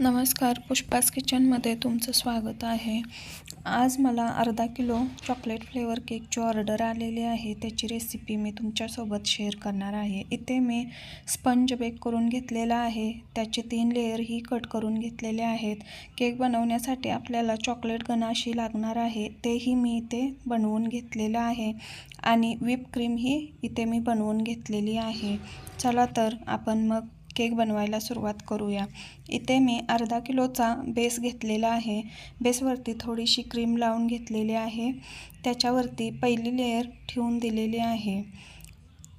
नमस्कार पुष्पास किचनमध्ये तुमचं स्वागत आहे. आज मला अर्धा किलो चॉकलेट फ्लेवर केकची ऑर्डर आलेली आहे. त्याची रेसिपी मी तुमच्यासोबत शेअर करणार आहे. इथे मी स्पंज बेक करून घेतलेला आहे. त्याचे तीन लेअरही कट करून घेतलेले आहेत. केक बनवण्यासाठी आपल्याला चॉकलेट गनाशी लागणार आहे. तेही मी इथे बनवून घेतलेलं आहे. आणि व्हिप क्रीमही इथे मी बनवून घेतलेली आहे. चला तर आपण मग केक बनवायला सुरुवात करूया. इथे मी अर्धा किलोचा बेस घेतलेला आहे. बेसवरती थोडीशी क्रीम लावून घेतलेली आहे. त्याच्यावरती पहिली लेअर ठेवून दिलेली आहे.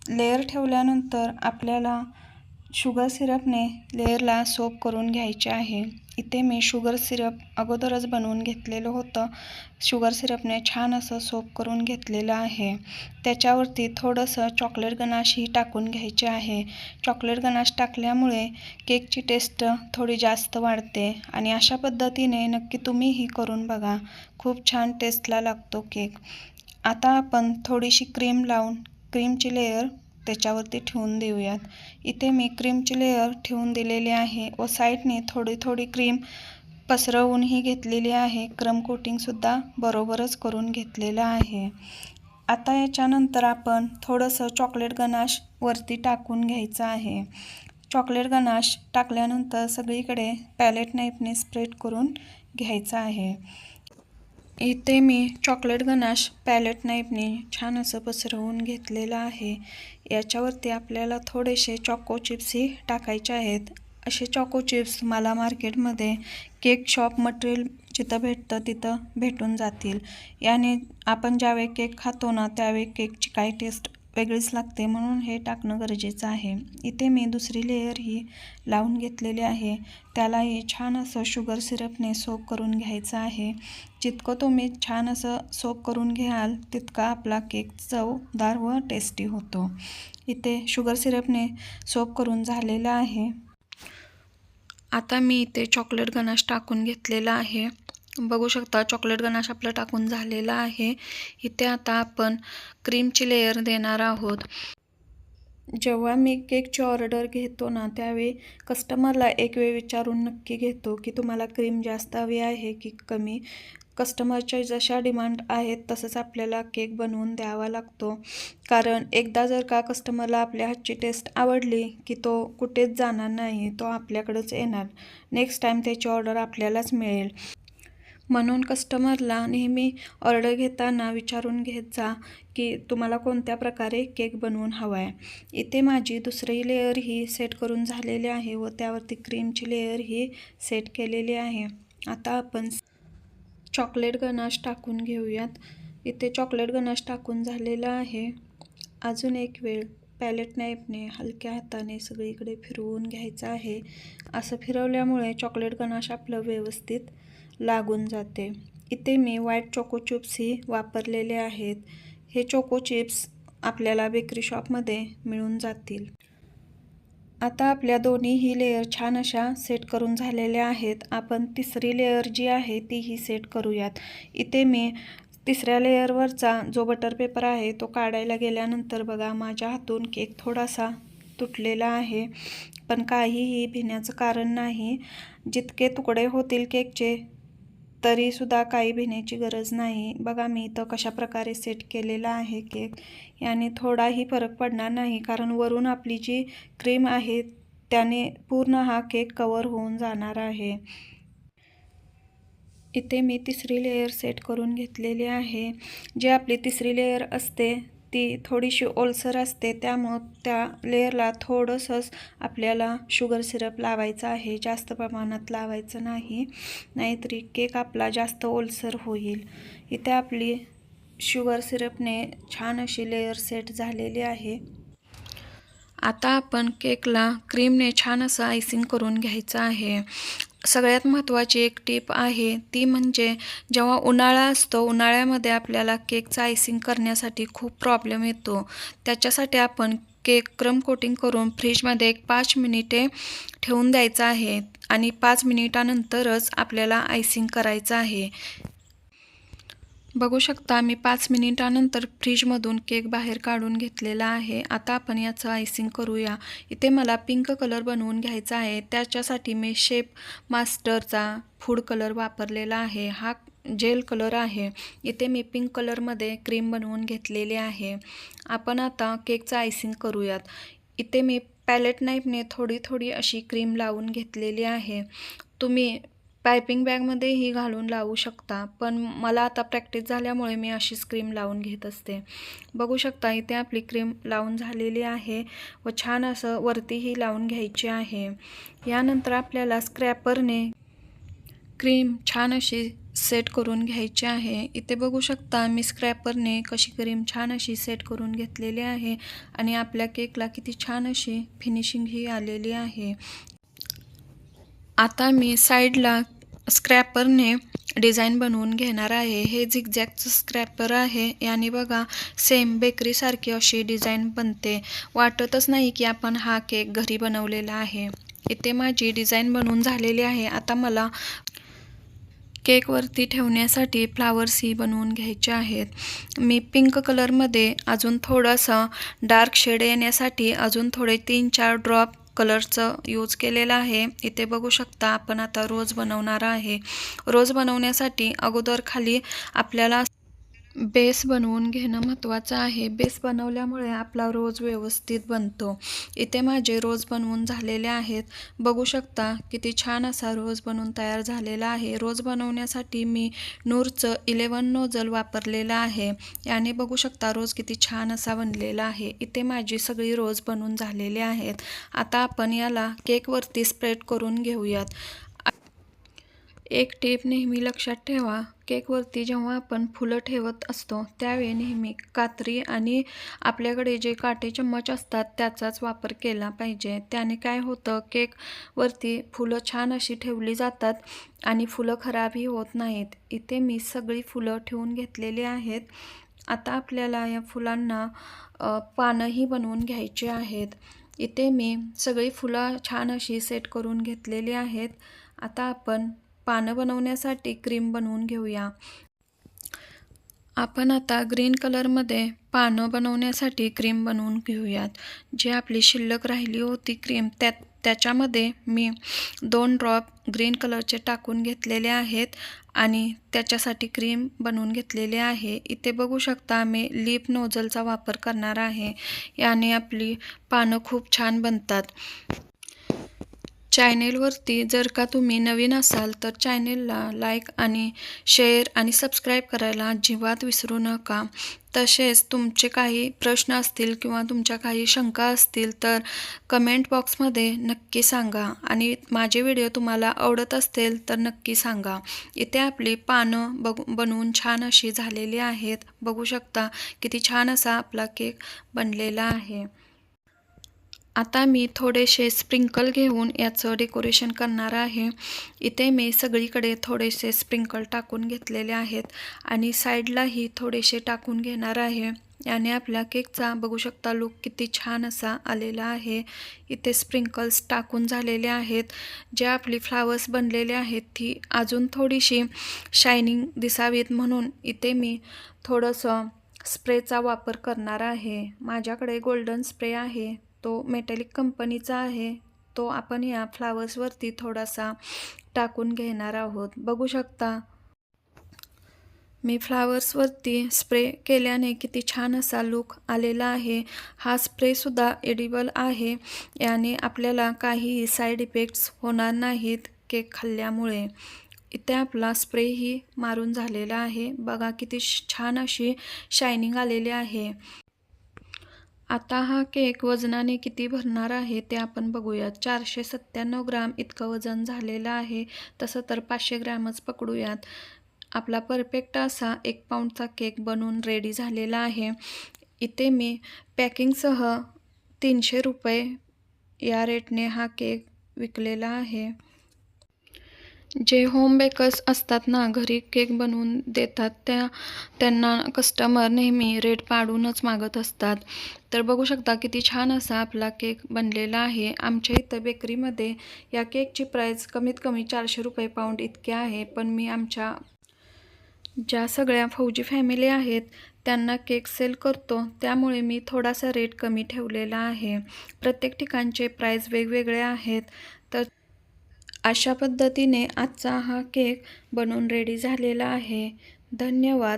लेअर ठेवल्यानंतर आपल्याला शुगर सिरपने लेअरला सोप करून घ्यायचे आहे. इथे मी शुगर सिरप अगोदरच बनवून घेतलेलं होतं. शुगर सिरपने छान असं सोप करून घेतलेलं आहे. त्याच्यावरती थोडंसं चॉकलेट गनाशही टाकून घ्यायचे आहे. चॉकलेट गनाश टाकल्यामुळे केकची टेस्ट थोडी जास्त वाढते आणि अशा पद्धतीने नक्की तुम्हीही करून बघा. खूप छान टेस्टला लागतो केक. आता आपण थोडीशी क्रीम लावून क्रीमची लेअर त्याच्यावरती ठेवून देऊयात. इथे मी क्रीमची लेअर ठेवून दिलेली आहे. व साईडने थोडी थोडी क्रीम पसरवूनही घेतलेली आहे. क्रम कोटिंगसुद्धा बरोबरच करून घेतलेलं आहे. आता याच्यानंतर आपण थोडंसं चॉकलेट गनाश वरती टाकून घ्यायचं आहे. चॉकलेट गनाश टाकल्यानंतर सगळीकडे पॅलेट नाईफने स्प्रेड करून घ्यायचं आहे. इथे मी चॉकलेट गनाश पॅलेट नाईफने छान असं पसरवून घेतलेलं आहे. याच्यावरती आपल्याला थोडेसे चॉको चिप्सही टाकायचे आहेत. असे चॉको चिप्स मला मार्केटमध्ये केक शॉप मटेरियल जिथं भेटतं तिथं भेटून जातील. याने आपण ज्यावेळी केक खातो ना त्यावेळी केकची काय टेस्ट वेगळीच लागते म्हणून हे टाकणं गरजेचं आहे. इथे मी दुसरी लेअर ही लावून घेतलेली आहे. त्यालाही छान असं शुगर सिरपने सोप करून घ्यायचं आहे. जितकं तुम्ही छान असं सोप करून घ्याल तितका आपला केक चवदार व टेस्टी होतो. इथे शुगर सिरपने सोप करून झालेला आहे. आता मी इथे चॉकलेट गणाश टाकून घेतलेला आहे. बघू शकता चॉकलेट गणाश आपलं टाकून झालेला आहे. इथे आता आपण क्रीमची लेअर देणार आहोत. जेव्हा मी केकची ऑर्डर घेतो ना त्यावेळी कस्टमरला एक वेळ विचारून नक्की घेतो की तुम्हाला क्रीम जास्त हवी आहे की कमी. कस्टमरच्या जशा डिमांड आहेत तसंच आपल्याला केक बनवून द्यावा लागतो. कारण एकदा जर का कस्टमरला आपल्या हातची टेस्ट आवडली की तो कुठेच जाणार नाही तो आपल्याकडंच येणार. नेक्स्ट टाईम त्याची ऑर्डर आपल्यालाच मिळेल. म्हणून कस्टमरला नेहमी ऑर्डर घेताना विचारून घेत जा की तुम्हाला कोणत्या प्रकारे केक बनवून हवा आहे इथे माझी दुसरी लेअर ही सेट करून झालेली आहे व त्यावरती क्रीमची लेअर ही सेट केलेली आहे. आता आपण चॉकलेट गनाश टाकून घेऊयात. इथे चॉकलेट गनाश टाकून झालेला आहे. अजून एक वेळ पॅलेट नाईफने हलक्या हाताने सगळीकडे फिरवून घ्यायचं आहे. असं फिरवल्यामुळे चॉकलेट गनाश आपलं व्यवस्थित लागून जाते. इथे मी व्हाईट चोको चिप्सही वापरलेले आहेत. हे चोको चिप्स आपल्याला बेकरी शॉपमध्ये मिळून जातील. आता आपल्या दोन्हीही लेअर छान अशा सेट करून झालेल्या आहेत. आपण तिसरी लेअर जी आहे तीही सेट करूयात. इथे मी तिसऱ्या लेअरवरचा जो बटर पेपर आहे तो काढायला गेल्यानंतर बघा माझ्या हातून केक थोडासा तुटलेला आहे. पण काहीही भिण्याचं कारण नाही. जितके तुकडे होतील केकचे तरीसुद्धा काही भिण्याची गरज नाही. बघा मी इथं कशा प्रकारे सेट केलेला आहे केक याने थोडाही फरक पडणार नाही कारण वरून आपली जी क्रीम आहे त्याने पूर्ण हा केक कवर होऊन जाणार आहे. इथे मी तिसरी लेअर सेट करून घेतलेली आहे. जी आपली तिसरी लेअर असते ती थोडीशी ओलसर असते त्यामुळं त्या लेअरला थोडंसंच आपल्याला शुगर सिरप लावायचं आहे जास्त प्रमाणात लावायचं नाही नाहीतरी केक आपला जास्त ओलसर होईल. इथे आपली शुगर सिरपने छान अशी लेअर सेट झालेली आहे. आता आपण केकला क्रीमने छान असं आयसिंग करून घ्यायचं आहे. सगळ्यात महत्त्वाची एक टीप आहे ती म्हणजे जेव्हा उन्हाळा असतो उन्हाळ्यामध्ये आपल्याला केकचं आयसिंग करण्यासाठी खूप प्रॉब्लेम येतो. त्याच्यासाठी आपण केक क्रम कोटिंग करून फ्रीजमध्ये एक पाच मिनिटे ठेवून द्यायचं आहे आणि पाच मिनिटानंतरच आपल्याला आयसिंग करायचं आहे. बघू शकता मी पाच मिनिटानंतर फ्रीजमधून केक बाहेर काढून घेतलेला आहे. आता आपण याचं आयसिंग करूया. इथे मला पिंक कलर बनवून घ्यायचा आहे. त्याच्यासाठी मी शेप मास्टरचा फूड कलर वापरलेला आहे. हा जेल कलर आहे. इथे मी पिंक कलरमध्ये क्रीम बनवून घेतलेली आहे. आपण आता केकचं आयसिंग करूयात. इथे मी पॅलेट नाईफने थोडी थोडी अशी क्रीम लावून घेतलेली आहे. तुम्ही पायपिंग बॅगमध्येही घालून लावू शकता पण मला आता प्रॅक्टिस झाल्यामुळे मी अशीच क्रीम लावून घेत असते. बघू शकता इथे आपली क्रीम लावून झालेली आहे व छान असं वरतीही लावून घ्यायची आहे. यानंतर आपल्याला स्क्रॅपरने क्रीम छान अशी सेट करून घ्यायची आहे. इथे बघू शकता मी स्क्रॅपरने कशी क्रीम छान अशी सेट करून घेतलेली आहे आणि आपल्या केकला किती छान अशी फिनिशिंग ही आलेली आहे. आता मी साईडला स्क्रॅपरने डिझाईन बनवून घेणार आहे. हे झिगझॅगचं स्क्रॅपर आहे. याने बघा सेम बेकरीसारखी अशी डिझाईन बनते. वाटतच नाही की आपण हा केक घरी बनवलेला आहे. इथे माझी डिझाईन बनवून झालेली आहे. आता मला केकवरती ठेवण्यासाठी फ्लावर्सही बनवून घ्यायचे आहेत. मी पिंक कलरमध्ये अजून थोडंसं डार्क शेड येण्यासाठी अजून थोडे तीन चार ड्रॉप कलरचं यूज केलेलं आहे. इथे बघू शकता आपण आता रोज बनवणार आहे. रोज बनवण्यासाठी अगोदर खाली आपल्याला बेस बनवून घेणं महत्त्वाचं आहे. बेस बनवल्यामुळे आपला रोज व्यवस्थित बनतो. इथे माझे रोज बनवून झालेले आहेत. बघू शकता किती छान असा रोज बनवून तयार झालेला आहे. रोज बनवण्यासाठी मी नूरचं इलेवन नोजल वापरलेलं आहे. याने बघू शकता रोज किती छान असा बनलेला आहे. इथे माझी सगळी रोज बनवून झालेले आहेत. आता आपण याला केकवरती स्प्रेड करून घेऊयात. एक टीप नेहमी लक्षात ठेवा. केकवरती जेव्हा आपण फुलं ठेवत असतो त्यावेळी नेहमी कात्री आणि आपल्याकडे जे काटे चम्मच असतात त्याचाच वापर केला पाहिजे. त्याने काय होतं केकवरती फुलं छान अशी ठेवली जातात आणि फुलं खराबही होत नाहीत. इथे मी सगळी फुलं ठेवून घेतलेली आहेत. आता आपल्याला या फुलांना पानंही बनवून घ्यायची आहेत. इथे मी सगळी फुलं छान अशी सेट करून घेतलेली आहेत. आता आपण पानं बनवण्यासाठी क्रीम बनवून घेऊया. आपण आता ग्रीन कलरमध्ये पानं बनवण्यासाठी क्रीम बनवून घेऊयात. जी आपली शिल्लक राहिली होती क्रीम त्यात त्याच्यामध्ये मी दोन ड्रॉप ग्रीन कलरचे टाकून घेतलेले आहेत आणि त्याच्यासाठी क्रीम बनवून घेतलेली आहे. इथे बघू शकता आम्ही लिप नोझलचा वापर करणार आहे. याने आपली पानं खूप छान बनतात. चॅनेलवरती जर का तुम्ही नवीन असाल तर चॅनेलला लाईक आणि शेअर आणि सबस्क्राईब करायला अजिबात विसरू नका. तसेच तुमचे काही प्रश्न असतील किंवा तुमच्या काही शंका असतील तर कमेंट बॉक्समध्ये नक्की सांगा आणि माझे व्हिडिओ तुम्हाला आवडत असतील तर नक्की सांगा. इथे आपली पानं बघ बनवून छान अशी झालेली आहेत. बघू शकता किती छान असा आपला केक बनलेला आहे. आता मी थोडेसे स्प्रिंकल घेऊन याचं डेकोरेशन करणार आहे. इथे मी सगळीकडे थोडेसे स्प्रिंकल टाकून घेतलेले आहेत आणि साईडलाही थोडेसे टाकून घेणार आहे. याने आपल्या केकचा बघू शकता लुक किती छान असा आलेला आहे. इथे स्प्रिंकल्स टाकून झालेले आहेत. जे आपली फ्लावर्स बनलेले आहेत ती अजून थोडीशी शायनिंग दिसावीत म्हणून इथे मी थोडंसं स्प्रेचा वापर करणार आहे. माझ्याकडे गोल्डन स्प्रे आहे. तो मेटॅलिक कंपनीचा आहे. तो आपण या फ्लावर्सवरती थोडासा टाकून घेणार आहोत. बघू शकता. मी फ्लावर्सवरती स्प्रे केल्याने किती छान असा लुक आलेला आहे. हा स्प्रेसुद्धा एडिबल आहे. याने आपल्याला काहीही साईड इफेक्ट्स होणार नाहीत केक खाल्ल्यामुळे. इथे आपला स्प्रेही मारून झालेला आहे. बघा किती छान अशी शायनिंग आलेली आहे. आता हा केक वजनाने किती भरणार आहे ते आपण बघूयात चारशे सत्त्याण्णव ग्राम इतकं वजन झालेलं आहे तसं तर पाचशे ग्रॅमच पकडूयात. आपला परफेक्ट असा एक पाऊंडचा केक बनवून रेडी झालेला आहे. इथे मी पॅकिंगसह तीनशे रुपये या रेटने हा केक विकलेला आहे. जे होम बेकर्स असतात ना घरी केक बनवून देतात त्या त्यांना कस्टमर नेहमी रेट पाडूनच मागत असतात. तर बघू शकता किती छान असा आपला केक बनलेला आहे. आमच्या इथं बेकरीमध्ये या केकची प्राईस कमीत कमी चारशे रुपये पाऊंड इतके आहे. पण मी आमच्या ज्या सगळ्या फौजी फॅमिली आहेत त्यांना केक सेल करतो. त्यामुळे मी थोडासा रेट कमी ठेवलेला आहे. प्रत्येक ठिकाणचे प्राईज वेगवेगळे आहेत. अशा पद्धतीने आजचा हा केक बनवून रेडी झालेला आहे. धन्यवाद.